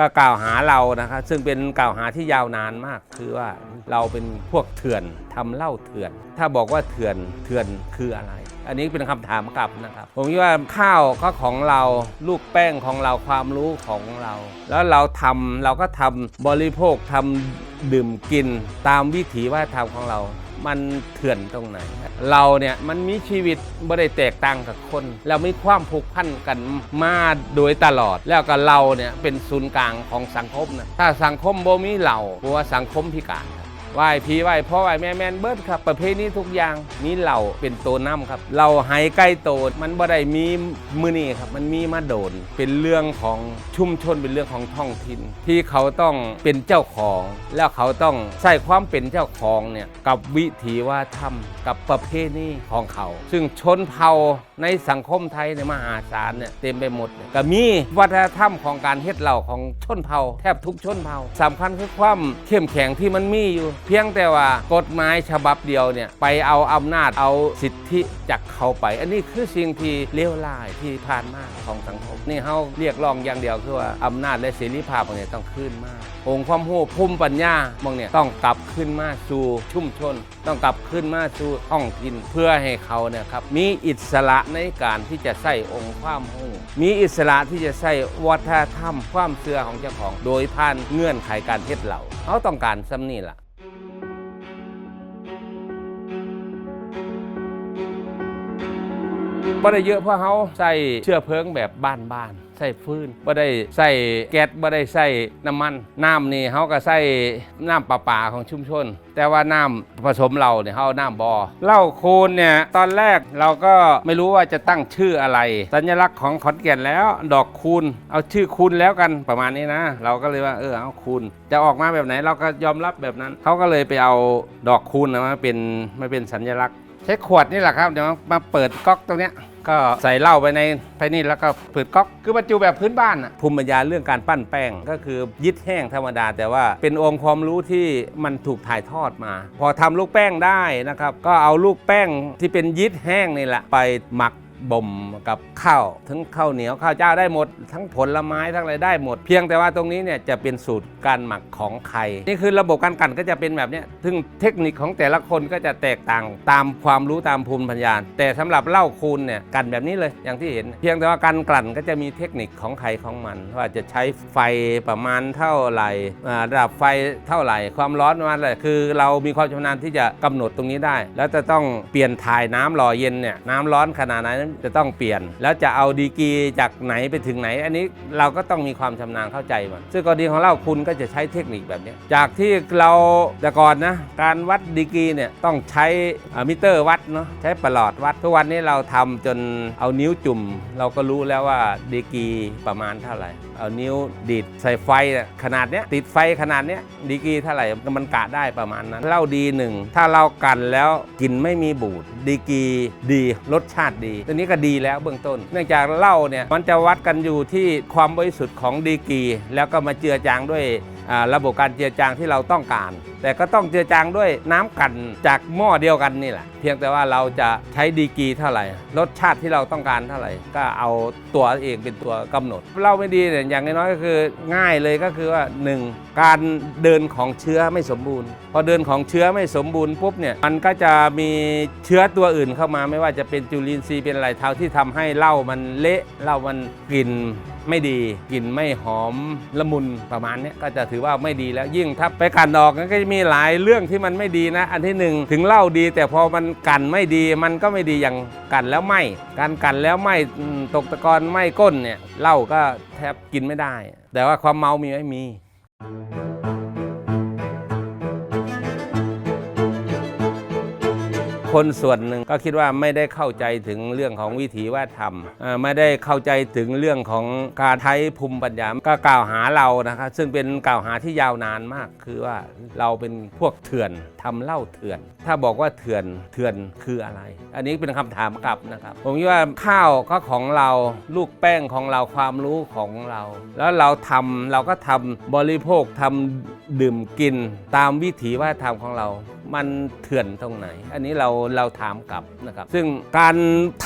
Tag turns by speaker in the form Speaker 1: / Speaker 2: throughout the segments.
Speaker 1: ก็กล่าวหาเรานะครับซึ่งเป็นกล่าวหาที่ยาวนานมาก คือว่าเราเป็นพวกเถื่อนทำเหล้าเถื่อน ถ้าบอกว่าเถื่อนเถื่อนคืออะไร อันนี้เป็นคำถามกลับนะครับ ผมคิดว่าข้าวก็ของเราลูกแป้งของเราความรู้ของเรา แล้วเราทำเราก็ทำบริโภคทำดื่มกินตามวิถีวัฒนธรรมของเรา มันเถื่อนตรงไหน เราเนี่ยมันมีชีวิตไม่ได้แตกต่างกับคน เรามีความผูกพันกันมาโดยตลอด แล้วก็เราเนี่ยเป็นศูนย์กลางของสังคมนะถ้าสังคมบ่มีเราเพราะว่าสังคมพิการ ไหว้พีไหว้พ่อไหว้แม่แมนเบิร์ดครับประเพณีทุกอย่างมีเราเป็นตัวน้ำครับเราหายใกล้โตมันบ่ได้มีมือนี่ครับมันมีมาโดน เป็นเรื่องของชุมชนเป็นเรื่องของท้องถิ่นที่เขาต้องเป็นเจ้าของ แล้วเขาต้องใส่ความเป็นเจ้าของเนี่ยกับวิถีว่าทำกับประเพณีของเขา ซึ่งชนเผ่าในสังคมไทยในมหาศาลเนี่ยเต็มไปหมดก็มีวัฒนธรรมของการเฮ็ดเหล่าของชนเผ่า แทบทุกชนเผ่าสำคัญคือความเข้มแข็งที่มันมีอยู่เพียงแต่ว่ากฎหมายฉบับเดียวเนี่ยไปเอาอำนาจเอาสิทธิจากเขาไป อันนี้คือสิ่งที่เลวร้ายที่ผ่านมาของสังคมนี่เฮาเรียกร้องอย่างเดียวคือว่าอำนาจและเสรีภาพของเนี่ยต้องขึ้นมาองค์ความรู้ภูมิปัญญามองเนี่ยต้องกลับขึ้นมาสู่ชุมชน ต้องกลับขึ้นมาสู่ท้องถิ่นเพื่อให้เขาเนี่ยครับมีอิสระในการที่จะใส่องค์ความรู้มีอิสระที่จะใส่วัฒนธรรม ความเชื่อของเจ้าของ โดยผ่านเงื่อนไขการเฮ็ดเหล่าเขาต้องการซ้ำนี่แหละ บ่ได้เยอะเพราะเขาใส่เชื้อเพลิงแบบบ้านๆใส่ฟืนบ่ได้ใส่แก๊สบ่ได้ใส่น้ำมัน น้ำนี่เขาก็ใส่น้ำประปาของชุมชน แต่ว่าน้ำผสมเราเนี่ยเขาน้ำบอเหล้าโคนเนี่ยตอนแรกเราก็ไม่รู้ว่าจะตั้งชื่ออะไร สัญลักษณ์ของขอนแก่นแล้ว ดอกคูณเอาชื่อคูณแล้วกันประมาณนี้นะ เราก็เลยว่าเออเอาคูณจะออกมาแบบไหนเราก็ยอมรับแบบนั้นเขาก็เลยไปเอาดอกคูณนะมาเป็นมาเป็นสัญลักษณ์ ใช้ขวดนี่แหละครับเดี๋ยวมาเปิดก๊อกตรงเนี้ยก็ใส่เหล้าไปในไปนี่แล้วก็เปิดก๊อกคือบรรจุแบบพื้นบ้านอะภูมิปัญญาเรื่องการปั้นแป้งก็คือยึดแห้งธรรมดา แต่ว่าเป็นองค์ความรู้ที่มันถูกถ่ายทอดมา พอทำลูกแป้งได้นะครับก็เอาลูกแป้งที่เป็นยึดแห้งนี่แหละไปหมัก บ่มกับข้าวทั้งข้าวเหนียวข้าวเจ้าได้หมด ทั้งผลไม้ทั้งอะไรได้หมด เพียงแต่ว่าตรงนี้เนี่ยจะเป็นสูตรการหมักของไข่นี่คือระบบการกลั่นก็จะเป็นแบบนี้ยซึ่งเทคนิคของแต่ละคนก็จะแตกต่างตามความรู้ตามภูมิปัญญาแต่สำหรับเหล้าคูณเนี่ยกลั่นแบบนี้เลยอย่างที่เห็น เพียงแต่ว่าการกลั่นก็จะมีเทคนิคของใครของมัน ว่าจะใช้ไฟประมาณเท่าไหร่ระดับไฟเท่าไหร่ ความร้อนประมาณอะไรคือเรามีความชำนาญที่จะกำหนดตรงนี้ได้ แล้วจะต้องเปลี่ยนถ่ายน้ำหล่อเย็นเนี่ยน้ำร้อนขนาดไหนจะต้องเปลี่ยน แล้วจะเอาดีกีจากไหนไปถึงไหน อันนี้เราก็ต้องมีความชำนาญเข้าใจมันซึ่งกรณีของเราคุณก็จะใช้เทคนิคแบบนี้ จากที่เราแต่ก่อนนะการวัดดีกีเนี่ยต้องใช้มิเตอร์วัดเนาะใช้ประหลอดวัด ทุกวันนี้เราทำจนเอานิ้วจุ่ม เราก็รู้แล้วว่าดีกีประมาณเท่าไหร่ เอานิ้วดีดใส่ไฟขนาดเนี้ยติดไฟขนาดเนี้ยดีกีเท่าไหร่มันกะได้ประมาณนั้นเหล้าดีหนึ่งถ้าเรากันแล้วกลิ่นไม่มีบูดดีกีดีรสชาติดี ตัวนี้ก็ดีแล้วเบื้องต้น เนื่องจากเหล้าเนี่ยมันจะวัดกันอยู่ที่ความบริสุทธิ์ของดีกีแล้วก็มาเจือจางด้วยระบบการเจือจางที่เราต้องการ แต่ก็ต้องเจือจางด้วยน้ำกันจากหม้อเดียวกันนี่แหละ เพียงแต่ว่าเราจะใช้ดีกีเท่าไหร่ รสชาติที่เราต้องการเท่าไหร่ ก็เอาตัวเองเป็นตัวกำหนดเล้าไม่ดีเนี่ยอย่างน้อยก็คือง่ายเลยก็คือว่า 1. การเดินของเชื้อไม่สมบูรณ์ พอเดินของเชื้อไม่สมบูรณ์ปุ๊บเนี่ยมันก็จะมีเชื้อตัวอื่นเข้ามา ไม่ว่าจะเป็นจุลินทรีย์เป็นอะไรเท่าที่ทำให้เหล้ามันเละเหล้ามันกลิ่นไม่ดีกลิ่นไม่หอมละมุนประมาณนี้ก็จะถือว่าไม่ดีแล้วยิ่งถ้าไปกันออกก็จะมีหลายเรื่องที่มันไม่ดีนะ อันที่หนึ่งถึงเหล้าดี แต่พอมันกันไม่ดีมันก็ไม่ดีอย่างกันแล้วไหมการกันแล้วไหมอืมตกตะกอนไหมก้นเนี่ยเหล้าก็แทบกินไม่ได้ แต่ว่าความเมามีไหมมี คนส่วนหนึ่งก็คิดว่าไม่ได้เข้าใจถึงเรื่องของวิถีวัฒนธรรมไม่ได้เข้าใจถึงเรื่องของการใช้ภูมิปัญญาก็กล่าวหาเรานะครับซึ่งเป็นกล่าวหาที่ยาวนานมาก คือว่าเราเป็นพวกเถื่อนทำเหล้าเถื่อน ถ้าบอกว่าเถื่อนเถื่อนคืออะไร อันนี้เป็นคำถามกลับนะครับ ผมคิดว่าข้าวก็ของเราลูกแป้งของเราความรู้ของเรา แล้วเราทำเราก็ทำบริโภคทำดื่มกินตามวิถีวัฒนธรรมของเรา มันเถื่อนตรงไหน อันนี้เราเราถามกลับนะครับ ซึ่งการ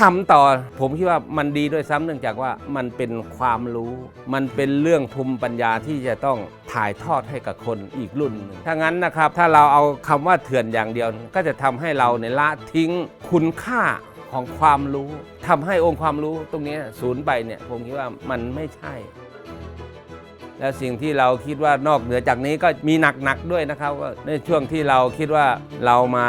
Speaker 1: ทำต่อผมคิดว่ามันดีด้วยซ้ำเนื่องจากว่ามันเป็นความรู้ มันเป็นเรื่องภูมิปัญญาที่จะต้องถ่ายทอดให้กับคนอีกรุ่นหนึ่งถ้างั้นนะครับ ถ้าเราเอาคำว่าเถื่อนอย่างเดียว ก็จะทำให้เราในละทิ้งคุณค่าของความรู้ทำให้องค์ความรู้ตรงนี้ศูนย์ไปเนี่ยผมคิดว่ามันไม่ใช่ และสิ่งที่เราคิดว่านอกเหนือจากนี้ก็มีหนักๆด้วยนะครับในช่วงที่เราคิดว่าเรามา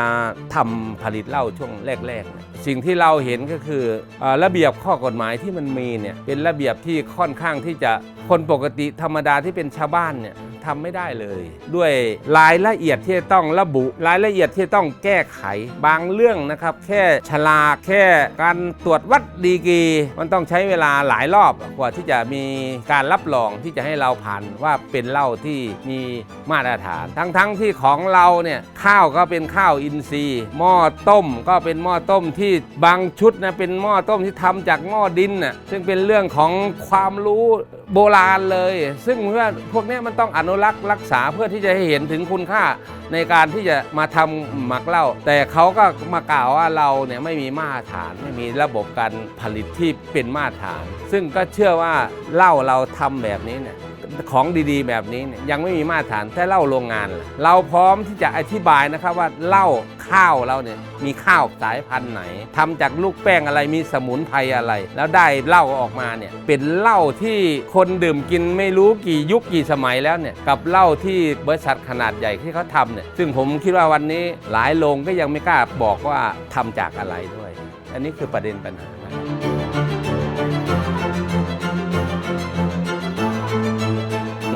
Speaker 1: ทำผลิตเหล้าช่วงแรกๆ สิ่งที่เราเห็นก็คืออระเบียบข้อกฎหมายที่มันมีเนี่ยเป็นระเบียบที่ค่อนข้างที่จะคนปกติธรรมดาที่เป็นชาวบ้านเนี่ย ทำไม่ได้เลย ด้วยรายละเอียดที่ต้องระบุ รายละเอียดที่ต้องแก้ไขบางเรื่องนะครับ แค่ฉลากแค่การตรวจวัดดีกรีมันต้องใช้เวลาหลายรอบกว่าที่จะมีการรับรองที่จะให้เราผ่านว่าเป็นเหล้าที่มีมาตรฐาน ทั้งๆที่ของเราเนี่ยข้าวก็เป็นข้าวอินทรีย์หม้อต้มก็เป็นหม้อต้มที่บางชุดนะเป็นหม้อต้มที่ทำจากหม้อดินน่ะซึ่งเป็นเรื่องของความรู้โบราณเลย ซึ่งเพื่อพวกนี้มันต้องอนุรักษ์รักษาเพื่อที่จะให้เห็นถึงคุณค่าในการที่จะมาทำหมักเหล้าแต่เขาก็มากล่าวว่าเราเนี่ยไม่มีมาตรฐานไม่มีระบบการผลิตที่เป็นมาตรฐาน ซึ่งก็เชื่อว่าเหล้าเราทำแบบนี้เนี่ย ของดีๆ แบบนี้ยังไม่มีมาตรฐานแต่เหล้าโรงงาน เราพร้อมที่จะอธิบายนะครับว่าเหล้าข้าวเราเนี่ยมีข้าวสายพันธุ์ไหนทำจากลูกแป้งอะไรมีสมุนไพรอะไร แล้วได้เหล้าออกมาเนี่ยเป็นเหล้าที่คนดื่มกินไม่รู้กี่ยุคกี่สมัยแล้วเนี่ยกับเหล้าที่บริษัทขนาดใหญ่ที่เขาทำเนี่ยซึ่งผมคิดว่าวันนี้หลายโรงก็ยังไม่กล้าบอกว่าทำจากอะไรด้วย อันนี้คือประเด็นปัญหา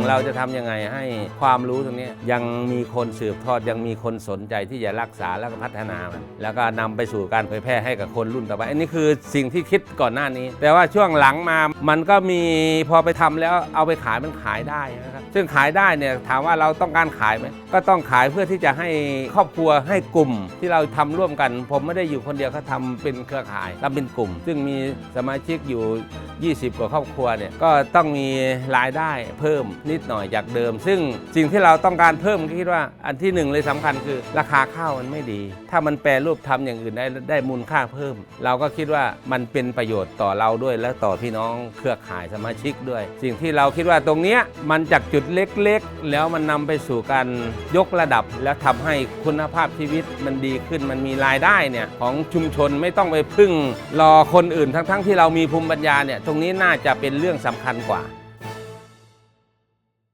Speaker 1: เราจะทำยังไงให้ความรู้ตรงนี้ยังมีคนสืบทอดยังมีคนสนใจที่จะรักษาแล้วก็พัฒนามัน แล้วก็นำไปสู่การเผยแพร่ให้กับคนรุ่นต่อไป อันนี้คือสิ่งที่คิดก่อนหน้านี้ แต่ว่าช่วงหลังมามันก็มีพอไปทำแล้วเอาไปขายมันขายได้นะครับ ซึ่งขายได้เนี่ยถามว่าเราต้องการขายไหมก็ต้องขายเพื่อที่จะให้ครอบครัวให้กลุ่มที่เราทำร่วมกัน ผมไม่ได้อยู่คนเดียวเขาทำเป็นเครือข่ายทำเป็นกลุ่ม ซึ่งมีสมาชิกอยู่ 20 กว่าครอบครัวเนี่ยก็ต้องมีรายได้เพิ่มนิดหน่อยจากเดิม ซึ่งสิ่งที่เราต้องการเพิ่มก็คิดว่าอันที่หนึ่งเลยสำคัญคือ ราคาข้าวมันไม่ดี ถ้ามันแปรรูปทำอย่างอื่นได้ได้มูลค่าเพิ่ม เราก็คิดว่ามันเป็นประโยชน์ต่อเราด้วยและต่อพี่น้องเครือข่ายสมาชิกด้วย สิ่งที่เราคิดว่าตรงเนี้ยมันจากจุดเล็กๆ แล้วมันนำไปสู่การยกระดับ แล้วทำให้คุณภาพชีวิตมันดีขึ้นมันมีรายได้เนี่ยของชุมชนไม่ต้องไปพึ่งรอคนอื่นทั้งๆที่เรามีภูมิปัญญาเนี่ยตรงนี้น่าจะเป็นเรื่องสำคัญกว่า